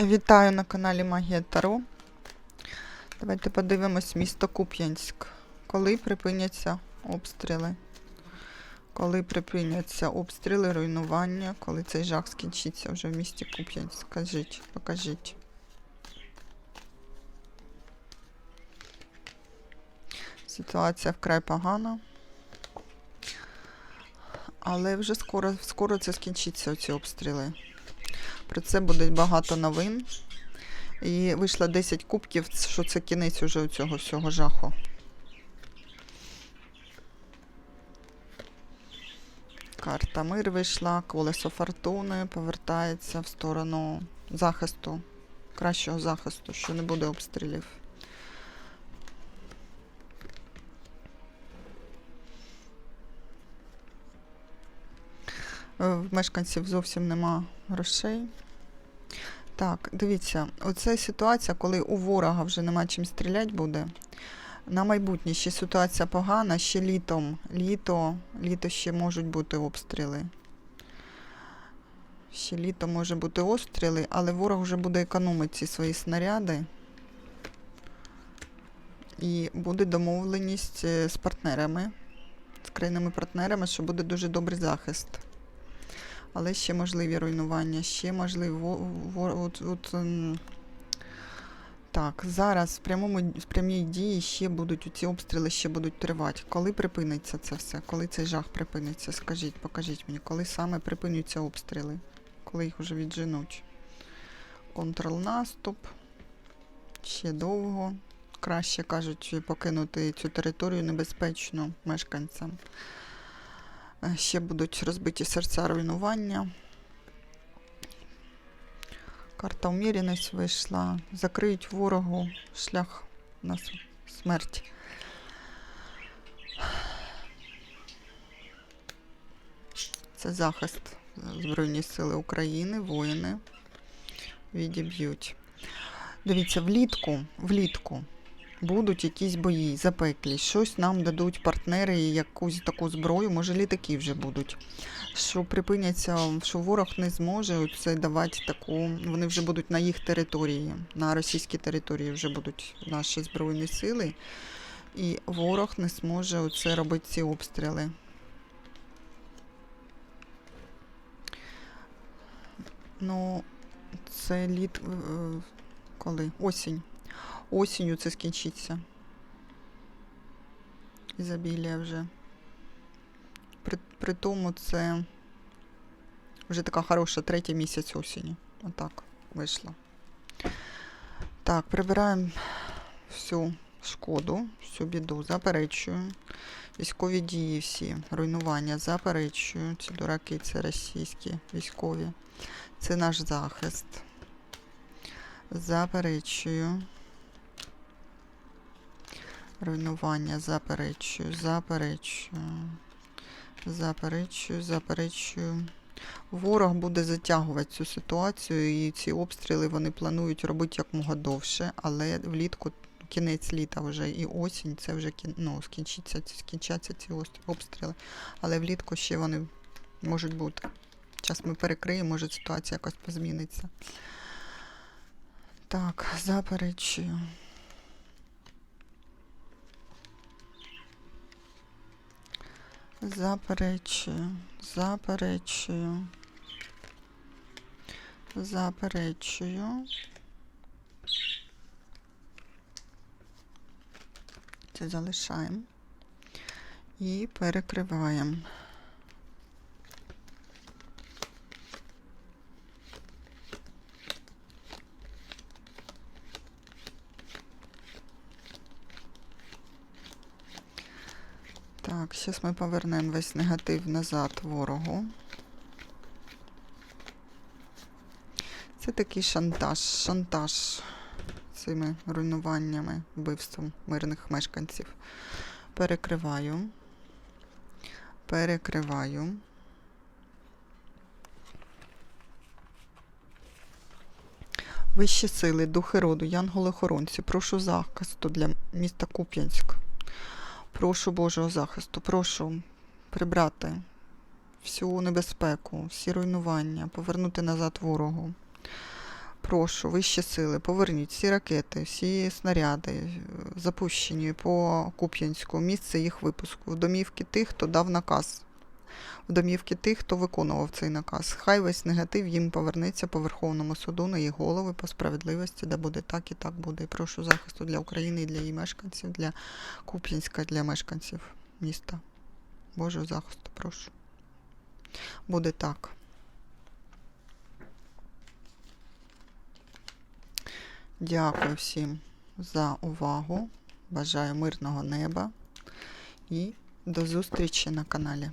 Вітаю на каналі Магія Таро. Давайте подивимось місто Куп'янськ. Коли припиняться обстріли? Коли припиняться обстріли, руйнування, коли цей жах скінчиться вже в місті Куп'янськ? Скажіть, покажіть. Ситуація вкрай погана. Але вже скоро, скоро це скінчиться, ці обстріли. Про це буде багато новин. І вийшло 10 кубків, що це кінець уже цього всього жаху. Карта мир вийшла, колесо фортуни повертається в сторону захисту, кращого захисту, що не буде обстрілів. Е, мешканців зовсім нема грошей. Так, дивіться, оце ситуація, коли у ворога вже нема чим стріляти буде. На майбутнє ще ситуація погана, ще літом. Літо, літо ще можуть бути обстріли. Ще літо може бути обстріли, але ворог вже буде економити ці свої снаряди. І буде домовленість е, з партнерами, з країнами-партнерами, що буде дуже добрий захист але ще можливі руйнування, ще можливі. во- во- От, от, ем, так, зараз в прямому в прямій дії ще будуть ці обстріли ще будуть тривати. Коли припиниться це все? Коли цей жах припиниться? Скажіть, покажіть мені, коли саме припинються обстріли? Коли їх вже відженуть? Контрол-наступ. Ще довго. Краще кажуть, покинути цю територію небезпечно мешканцям. Е, Ще будуть розбиті серця руйнування. Карта уміряність вийшла. Закриють ворогу шлях на смерть. Це захист Збройні Сили України, воїни відіб'ють. Дивіться, влітку, влітку будуть якісь бої, запеклі, щось нам дадуть партнери, якусь таку зброю, може літаки вже будуть. Що припиняться, що ворог не зможе це давати таку. Вони вже будуть на їх території, на російській території вже будуть наші збройні сили, і ворог не зможе оце робити ці обстріли. Ну, це літ е, коли? Осінь. Осінню це скінчиться. Ізобілія вже. При, при тому це вже така хороша третій місяць осені. Отак вийшло. Так, прибираємо всю шкоду, всю біду, заперечую. Військові дії всі, руйнування, заперечую. Ці дураки, це російські військові. Це наш захист. Заперечую. Руйнування заперечую, заперечую, заперечую, заперечую. Ворог буде затягувати цю ситуацію, і ці обстріли вони планують робити якмога довше, але влітку кінець літа вже і осінь, це вже ну, скінчиться, скінчаться ці обстріли. Але влітку ще вони можуть бути. Зараз ми перекриємо, може ситуація якось позміниться. Так, заперечую. Заперечую, заперечую, заперечую. Це залишаємо і перекриваємо. Так, зараз ми повернемо весь негатив назад ворогу. Це такий шантаж, шантаж цими руйнуваннями, вбивством мирних мешканців. Перекриваю. Перекриваю. Вищі сили, духи роду, янголи-охоронці, прошу захисту для міста Куп'янськ. Прошу Божого захисту, прошу прибрати всю небезпеку, всі руйнування, повернути назад ворогу. Прошу, вищі сили, поверніть всі ракети, всі снаряди, е, запущені по Куп'янську, місце їх випуску, в домівки тих, хто дав наказ, в домівки тих, хто виконував цей наказ. Хай весь негатив їм повернеться по Верховному суду на їх голови по справедливості, де буде так і так буде. І прошу захисту для України і для її мешканців, для Куп'янська, для мешканців міста. Божого захисту, прошу. Буде так. Дякую всім за увагу. Бажаю мирного неба і до зустрічі на каналі.